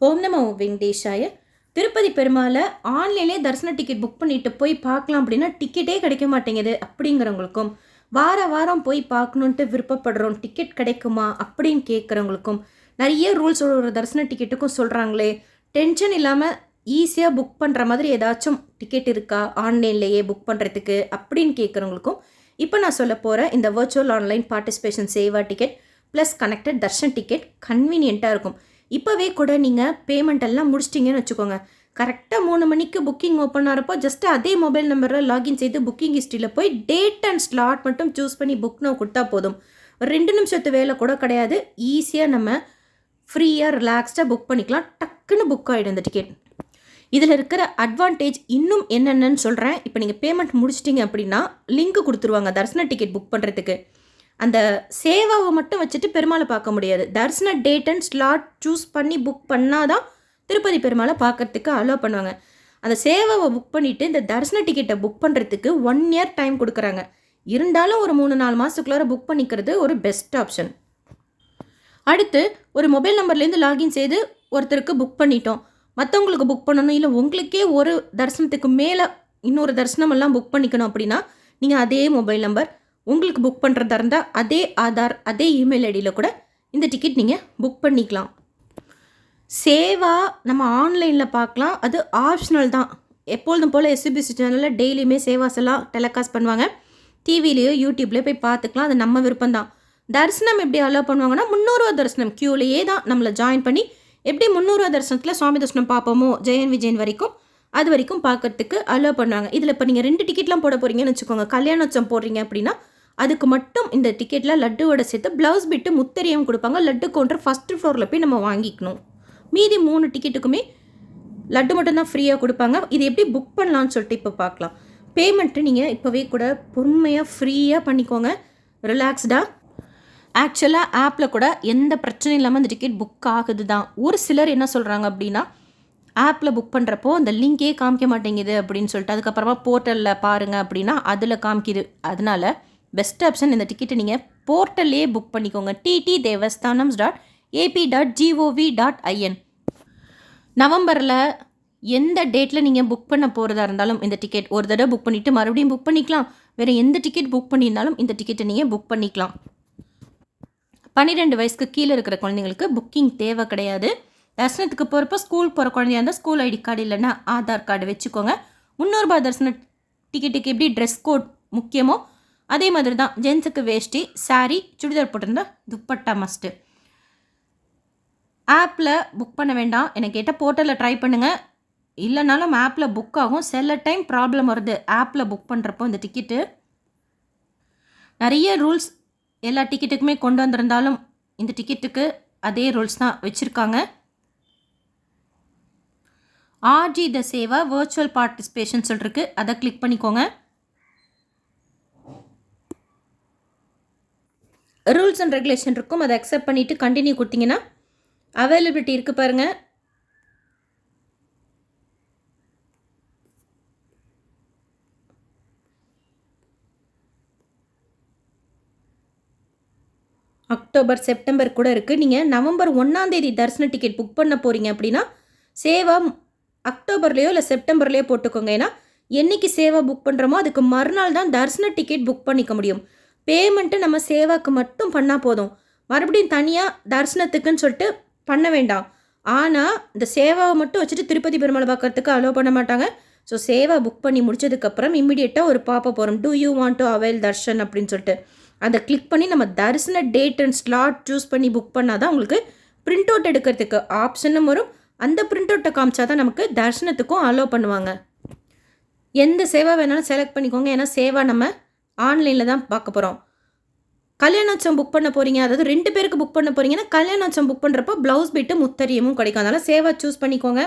ஓம் நமோ வெங்கடேஷாய. திருப்பதி பெருமாளை ஆன்லைன்லேயே தரிசன டிக்கெட் புக் பண்ணிட்டு போய் பார்க்கலாம் அப்படின்னா டிக்கெட்டே கிடைக்க மாட்டேங்குது அப்படிங்கிறவங்களுக்கும் வார வாரம் போய் பார்க்கணுன்ட்டு விருப்பப்படுறோம் டிக்கெட் கிடைக்குமா அப்படின்னு கேட்குறவங்களுக்கும் நிறைய ரூல்ஸ் ஒரு தரிசன டிக்கெட்டுக்கும் சொல்கிறாங்களே டென்ஷன் இல்லாமல் ஈஸியாக புக் பண்ணுற மாதிரி ஏதாச்சும் டிக்கெட் இருக்கா ஆன்லைன்லேயே புக் பண்ணுறதுக்கு அப்படின்னு கேட்குறவங்களுக்கும் இப்போ நான் சொல்ல போகிற இந்த virtual online participation seva ticket plus connected darshan ticket கன்வீனியண்ட்டாக இருக்கும். இப்போவே கூட நீங்கள் பேமெண்ட் எல்லாம் முடிச்சிட்டிங்கன்னு வச்சுக்கோங்க. கரெக்டாக மூணு மணிக்கு புக்கிங் ஓப்பன் ஆகிறப்போ ஜஸ்ட் அதே மொபைல் நம்பரில் லாகின் செய்து புக்கிங் ஹிஸ்ட்ரியில் போய் டேட் அண்ட் ஸ்லாட் மட்டும் சூஸ் பண்ணி புக் நோ கொடுத்தா போதும். ஒரு ரெண்டு நிமிஷத்து வேலை கூட கிடையாது. ஈஸியாக நம்ம ஃப்ரீயாக ரிலாக்ஸ்டாக புக் பண்ணிக்கலாம். டக்குன்னு புக் ஆகிடும் இந்த டிக்கெட் இதில் இருக்கிற அட்வான்டேஜ் இன்னும் என்னென்னு சொல்கிறேன் இப்போ நீங்கள் பேமெண்ட் முடிச்சிட்டிங்க அப்படின்னா லிங்க் கொடுத்துருவாங்க. தர்சன டிக்கெட் புக் பண்ணுறதுக்கு அந்த சேவாவை மட்டும் வச்சுட்டு பெருமாளை பார்க்க முடியாது. Darshana date and slot choose பண்ணி புக் பண்ணால் தான் திருப்பதி பெருமாளை பார்க்கறதுக்கு அலோவ் பண்ணுவாங்க. அந்த சேவாவை புக் பண்ணிவிட்டு இந்த தர்சன டிக்கெட்டை புக் பண்ணுறதுக்கு ஒன் இயர் டைம் கொடுக்குறாங்க. இருந்தாலும் ஒரு மூணு நாலு மாதத்துக்குள்ளார புக் பண்ணிக்கிறது ஒரு பெஸ்ட் ஆப்ஷன் அடுத்து ஒரு மொபைல் நம்பர்லேருந்து லாகின் செய்து ஒருத்தருக்கு புக் பண்ணிட்டோம். மற்றவங்களுக்கு புக் பண்ணணும் இல்லை உங்களுக்கே ஒரு தரிசனத்துக்கு மேலே இன்னொரு தரிசனம் எல்லாம் புக் பண்ணிக்கணும் அப்படின்னா நீங்கள் அதே மொபைல் நம்பர் உங்களுக்கு புக் பண்ணுறதா இருந்தால் அதே ஆதார் அதே இமெயில் ஐடியில் கூட இந்த டிக்கெட் நீங்கள் புக் பண்ணிக்கலாம். சேவா நம்ம ஆன்லைனில் பார்க்கலாம். அது ஆப்ஷனல் தான். எப்பொழுதும் போல் எஸ்பிசி சேனலில் டெய்லியுமே சேவாஸ் எல்லாம் டெலிகாஸ்ட் பண்ணுவாங்க. டிவிலேயோ யூடியூப்லேயோ போய் பார்த்துக்கலாம். அது நம்ம விருப்பம் தான். தரிசனம் எப்படி அலோவ் பண்ணுவாங்கன்னா முந்நூறுவா தரிசனம் க்யூலேயே தான் நம்மளை ஜாயின் பண்ணி எப்படி முந்நூறுவா தரிசனத்தில் சுவாமி தரிசனம் பார்ப்போமோ ஜெயன் விஜயன் வரைக்கும் அது வரைக்கும் பார்க்கறதுக்கு அலோவ் பண்ணுவாங்க. இதில் இப்போ நீங்கள் ரெண்டு டிக்கெட்லாம் போட போகிறீங்கன்னு வச்சுக்கோங்க. கல்யாணோச்சம் போடுறீங்க அப்படின்னா அதுக்கு மட்டும் இந்த டிக்கெட்டில் லட்டுவோட சேர்த்து ப்ளவுஸ் பிட்டு முத்தரியம் கொடுப்பாங்க. லட்டு கவுண்டர் ஃபஸ்ட்டு ஃப்ளோரில் போய் நம்ம வாங்கிக்கணும். மீதி மூணு டிக்கெட்டுக்குமே லட்டு மட்டும்தான் ஃப்ரீயாக கொடுப்பாங்க. இது எப்படி புக் பண்ணலான்னு சொல்லிட்டு இப்போ பார்க்கலாம். பேமெண்ட்டு நீங்கள் இப்போவே கூட பொறுமையாக ஃப்ரீயாக பண்ணிக்கோங்க. ரிலாக்ஸ்டாக ஆக்சுவலாக ஆப்பில் கூட எந்த பிரச்சனையும் இல்லாமல் அந்த டிக்கெட் புக் ஆகுது தான் ஒரு சிலர் என்ன சொல்கிறாங்க அப்படின்னா ஆப்பில் புக் பண்ணுறப்போ அந்த லிங்கே காமிக்க மாட்டேங்குது அப்படின்னு சொல்லிட்டு அதுக்கப்புறமா போர்ட்டலில் பாருங்கள் அப்படின்னா அதில் காமிக்குது. அதனால பெஸ்ட் ஆப்ஷன் இந்த டிக்கெட்டை நீங்கள் போர்ட்டல்லே புக் பண்ணிக்கோங்க. TT Devasthanams dot AP dot GOV dot IN நவம்பரில் எந்த டேட்டில் நீங்கள் புக் பண்ண போகிறதா இருந்தாலும் இந்த டிக்கெட் ஒரு தடவை புக் பண்ணிவிட்டு மறுபடியும் புக் பண்ணிக்கலாம். வேறு எந்த டிக்கெட் புக் பண்ணியிருந்தாலும் இந்த டிக்கெட்டை நீங்கள் புக் பண்ணிக்கலாம். பன்னிரெண்டு வயசுக்கு கீழே இருக்கிற குழந்தைங்களுக்கு புக்கிங் தேவை கிடையாது. தரிசனத்துக்கு போகிறப்ப ஸ்கூல் போகிற குழந்தையா இருந்தால் ஸ்கூல் ஐடி கார்டு இல்லைன்னா ஆதார் கார்டு வச்சுக்கோங்க. முந்நூறுபா தரிசன டிக்கெட்டுக்கு எப்படி ட்ரெஸ் கோட் முக்கியமோ அதே மாதிரி தான் ஜென்ஸுக்கு வேஷ்டி சாரீ சுடிதார் போட்டிருந்தா துப்பட்டா மஸ்ட்டு ஆப்பில் புக் பண்ண வேண்டாம். எனக்கு கேட்டால் போர்ட்டலில் ட்ரை பண்ணுங்கள் இல்லைனாலும் ஆப்பில் புக் ஆகும். சில டைம் ப்ராப்ளம் வருது. ஆப்பில் புக் பண்ணுறப்போ இந்த டிக்கெட்டு நிறைய ரூல்ஸ் எல்லா டிக்கெட்டுக்குமே கொண்டு வந்திருந்தாலும் இந்த டிக்கெட்டுக்கு அதே ரூல்ஸ் தான் வச்சுருக்காங்க. ஆர்ஜி த சேவா வர்ச்சுவல் பார்ட்டிசிபேஷன் சொல்லிருக்கு. அதை கிளிக் பண்ணிக்கோங்க. ரூல்ஸ் அண்ட் ரெகுலேஷன் இருக்கும். அதை அக்செப்ட் பண்ணிவிட்டு கண்டினியூ கொடுத்தீங்கன்னா அவைலபிலிட்டி இருக்குது பாருங்கள் அக்டோபர் செப்டம்பர் கூட இருக்குது நீங்கள் நவம்பர் ஒன்றாந்தேதி தரிசன டிக்கெட் புக் பண்ண போகிறீங்க அப்படின்னா சேவா அக்டோபர்லேயோ இல்லை செப்டம்பர்லேயோ போட்டுக்கோங்க. ஏன்னா என்றைக்கு சேவா புக் பண்ணுறோமோ அதுக்கு மறுநாள் தான் தரிசன டிக்கெட் புக் பண்ணிக்க முடியும். பேமெண்ட்டு நம்ம சேவாக்கு மட்டும் பண்ணால் போதும். மறுபடியும் தனியாக தரிசனத்துக்குன்னு சொல்லிட்டு பண்ண வேண்டாம். ஆனால் இந்த சேவாவை மட்டும் வச்சுட்டு திருப்பதி பெருமாளை பார்க்கறதுக்கு அலோவ் பண்ண மாட்டாங்க. ஸோ சேவா புக் பண்ணி முடிச்சதுக்கப்புறம் இம்மிடியேட்டாக ஒரு பாப்பா போகிறோம் do you want to avail darshan அப்படின்னு சொல்லிட்டு. அதை கிளிக் பண்ணி நம்ம darshana date and slot choose பண்ணி புக் பண்ணால் தான் உங்களுக்கு பிரிண்ட் அவுட் எடுக்கிறதுக்கு ஆப்ஷனும் வரும். அந்த பிரிண்ட் அவுட்டை காமிச்சா தான் நமக்கு தரிசனத்துக்கும் அலோவ் பண்ணுவாங்க. எந்த சேவா வேணாலும் செலக்ட் பண்ணிக்கோங்க. ஏன்னா சேவா நம்ம ஆன்லைனில் தான் பார்க்க போகிறோம் கல்யாணோச்சம் புக் பண்ண போகிறீங்க அதாவது ரெண்டு பேருக்கு புக் பண்ண போகிறீங்கன்னா கல்யாணோச்சம் புக் பண்ணுறப்போ ப்ளவுஸ் பிட்டு முத்தரியமும் கிடைக்கும். அதனால் சேவா சூஸ் பண்ணிக்கோங்க.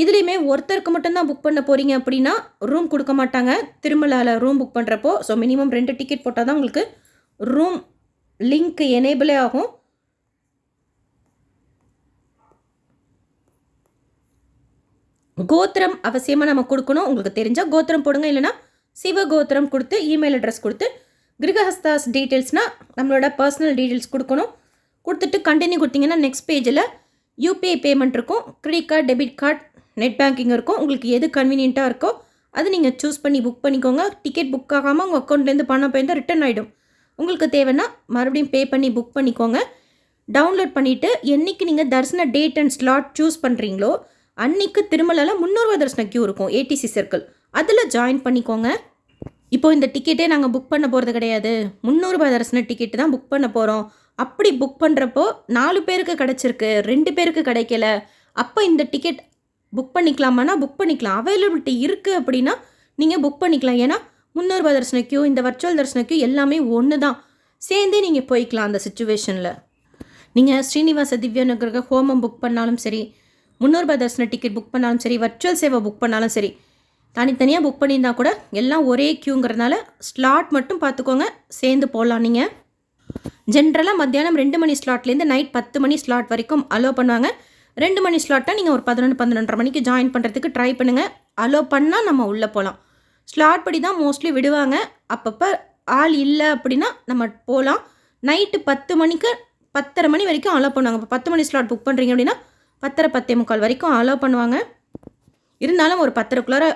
இதுலேயுமே ஒருத்தருக்கு மட்டும்தான் புக் பண்ண போகிறீங்க அப்படின்னா ரூம் கொடுக்க மாட்டாங்க. திருமலாவில் ரூம் புக் பண்ணுறப்போ ஸோ மினிமம் ரெண்டு டிக்கெட் போட்டால் தான் உங்களுக்கு ரூம் லிங்க் எனேபிளே ஆகும். கோத்திரம் அவசியமாக நம்ம கொடுக்கணும். உங்களுக்கு தெரிஞ்சால் கோத்திரம் போடுங்க. இல்லைனா சிவ கோத்திரம் கொடுத்து இமெயில் அட்ரஸ் கொடுத்து கிரகஹஸ்தாஸ் டீட்டெயில்ஸ்னால் நம்மளோட பர்சனல் டீட்டெயில்ஸ் கொடுக்கணும். கொடுத்துட்டு கண்டினியூ கொடுத்தீங்கன்னா நெக்ஸ்ட் பேஜில் யூபிஐ பேமெண்ட் இருக்கும் credit card debit card net banking இருக்கும். உங்களுக்கு எது கன்வீனியண்ட்டாக இருக்கோ அது நீங்கள் சூஸ் பண்ணி புக் பண்ணிக்கோங்க. டிக்கெட் புக் ஆகாமல் உங்கள் அக்கௌண்ட்லேருந்து பணம் போயிருந்தால் ரிட்டர்ன் ஆகிடும் உங்களுக்கு தேவைன்னா மறுபடியும் பே பண்ணி புக் பண்ணிக்கோங்க. டவுன்லோட் பண்ணிவிட்டு என்னைக்கு நீங்கள் தரிசன டேட் அண்ட் ஸ்லாட் சூஸ் பண்ணுறீங்களோ அன்றைக்கு திருமலையில் முந்நூறுவா தரிசன கியூ இருக்கும் ஏடிசி சர்க்கிள் அதில் ஜாயின் பண்ணிக்கோங்க. இப்போ இந்த டிக்கெட்டே நாங்கள் புக் பண்ண போகிறது கிடையாது. முந்நூறுபா தரிசன டிக்கெட்டு தான் புக் பண்ண போகிறோம் அப்படி புக் பண்ணுறப்போ நாலு பேருக்கு கிடச்சிருக்கு. ரெண்டு பேருக்கு கிடைக்கல. அப்போ இந்த டிக்கெட் புக் பண்ணிக்கலாமான்னா புக் பண்ணிக்கலாம். அவைலபிலிட்டி இருக்குது அப்படின்னா நீங்கள் புக் பண்ணிக்கலாம். ஏன்னா முந்நூறுபா தரிசன கியூ இந்த வர்ச்சுவல் தரிசன கியூ எல்லாமே ஒன்று தான் சேர்ந்தே நீங்கள் போய்க்கலாம் அந்த சுச்சுவேஷனில் நீங்கள் ஸ்ரீனிவாச திவ்யானுகிரக ஹோமம் புக் பண்ணாலும் சரி முந்நூறுபா தரிசன டிக்கெட் புக் பண்ணாலும் சரி வர்ச்சுவல் சேவை புக் பண்ணாலும் சரி தனித்தனியாக புக் பண்ணியிருந்தா கூட எல்லாம் ஒரே க்யூங்கிறதுனால ஸ்லாட் மட்டும் பார்த்துக்கோங்க சேர்ந்து போகலாம் நீங்கள் ஜென்ரலாக மத்தியானம் ரெண்டு மணி ஸ்லாட்லேருந்து நைட் பத்து மணி ஸ்லாட் வரைக்கும் அலோவ் பண்ணுவாங்க. ரெண்டு மணி ஸ்லாட்டாக நீங்கள் ஒரு பதினொன்று பன்னெண்டரை மணிக்கு ஜாயின் பண்ணுறதுக்கு ட்ரை பண்ணுங்கள் அலோவ் பண்ணால் நம்ம உள்ளே போகலாம் ஸ்லாட் படி தான் மோஸ்ட்லி விடுவாங்க. அப்பப்போ ஆள் இல்லை அப்படின்னா நம்ம போகலாம் நைட்டு பத்து மணிக்கு பத்தரை மணி வரைக்கும் அலோவ் பண்ணுவாங்க. இப்போ பத்து மணி ஸ்லாட் புக் பண்ணுறீங்க அப்படின்னா பத்தரை பத்தே முக்கால் வரைக்கும் அலோவ் பண்ணுவாங்க. இருந்தாலும் ஒரு பத்தரைக்குள்ளார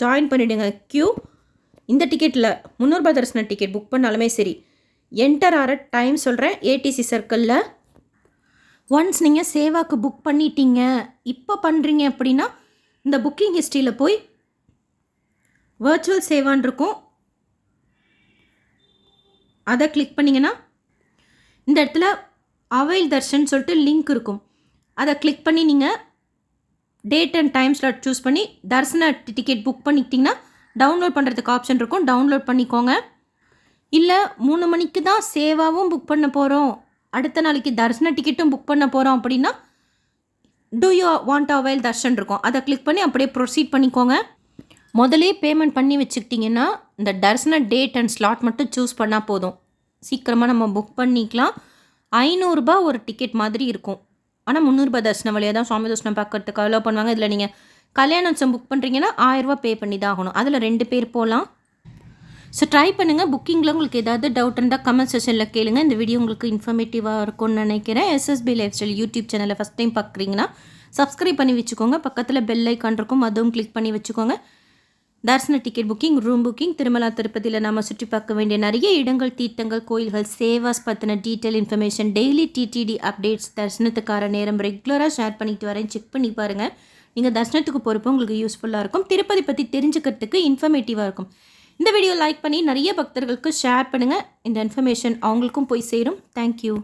ஜாயின் பண்ணிவிடுங்க க்யூ இந்த டிக்கெட்டில் முந்நூறுபா தரிசன டிக்கெட் புக் பண்ணாலுமே சரி. என்டர் ஆகிற டைம் சொல்கிறேன் ஏடிசி சர்க்கிளில் ஒன்ஸ் நீங்கள் சேவாக்கு புக் பண்ணிட்டீங்க. இப்போ பண்ணுறீங்க அப்படின்னா இந்த புக்கிங் ஹிஸ்ட்ரியில் போய் வர்ச்சுவல் சேவான் இருக்கும். அதை கிளிக் பண்ணிங்கன்னா இந்த இடத்துல அவைல் தர்ஷன் சொல்லிட்டு லிங்க் இருக்கும். அதை கிளிக் பண்ணி நீங்கள் date and time slot choose பண்ணி தர்சன டிக்கெட் புக் பண்ணிக்கிட்டிங்கன்னா டவுன்லோட் பண்ணுறதுக்கு ஆப்ஷன் இருக்கும். டவுன்லோட் பண்ணிக்கோங்க. இல்லை மூணு மணிக்கு தான் சேவாவும் புக் பண்ண போகிறோம் அடுத்த நாளைக்கு தர்சன டிக்கெட்டும் புக் பண்ண போகிறோம் அப்படின்னா do you want avail darshan இருக்கும். அதை கிளிக் பண்ணி அப்படியே ப்ரொசீட் பண்ணிக்கோங்க. முதலே பேமெண்ட் பண்ணி வச்சுக்கிட்டிங்கன்னா இந்த தர்சன டேட் அண்ட் ஸ்லாட் மட்டும் சூஸ் பண்ணால் போதும். சீக்கிரமாக நம்ம புக் பண்ணிக்கலாம். ஐநூறுரூபா ஒரு டிக்கெட் மாதிரி இருக்கும். ஆனால் முந்நூறுபா தர்ஷனம் வழியாக தான் சுவாமி தர்ஷனம் பார்க்கறதுக்கு அலோவ் பண்ணுவாங்க. இதில் நீங்கள் கல்யாணம் புக் பண்ணுறீங்கன்னா ஆயிரரூபா பே பண்ணி தான் ஆகணும். அதில் ரெண்டு பேர் போகலாம் ஸோ ட்ரை பண்ணுங்கள் புக்கிங்கில் உங்களுக்கு ஏதாவது டவுட் இருந்தால் கமெண்ட் செஷனில் கேளுங்க. இந்த வீடியோ உங்களுக்கு இன்ஃபர்மேட்டிவாக இருக்கும்னு நினைக்கிறேன். எஸ்எஸ்பி லைஃப் ஸ்டைல் யூடியூப் சேனலை ஃபஸ்ட் டைம் பார்க்குறீங்கன்னா சப்ஸ்கிரைப் பண்ணி வச்சுக்கோங்க. பக்கத்தில் பெல் ஐக்கான் இருக்கும். அதுவும் கிளிக் பண்ணி வச்சுக்கோங்க. Darshana ticket booking room booking Tirumala திருப்பதியில் நம்ம சுற்றி பார்க்க வேண்டிய நிறைய இடங்கள் தீர்த்தங்கள் கோயில்கள் சேவாஸ் பற்றின detail information daily TTD updates தரிசனத்துக்கான நேரம் ரெகுலராக ஷேர் பண்ணிட்டு வரேன். செக் பண்ணி பாருங்கள் நீங்கள் தரிசனத்துக்கு போகிறப்போ உங்களுக்கு யூஸ்ஃபுல்லாக இருக்கும். திருப்பதி பற்றி தெரிஞ்சுக்கிறதுக்கு இன்ஃபர்மேட்டிவாக இருக்கும். இந்த வீடியோ லைக் பண்ணி நிறைய பக்தர்களுக்கு ஷேர் பண்ணுங்கள் இந்த இன்ஃபர்மேஷன் அவங்களுக்கும் போய் சேரும். தேங்க்யூ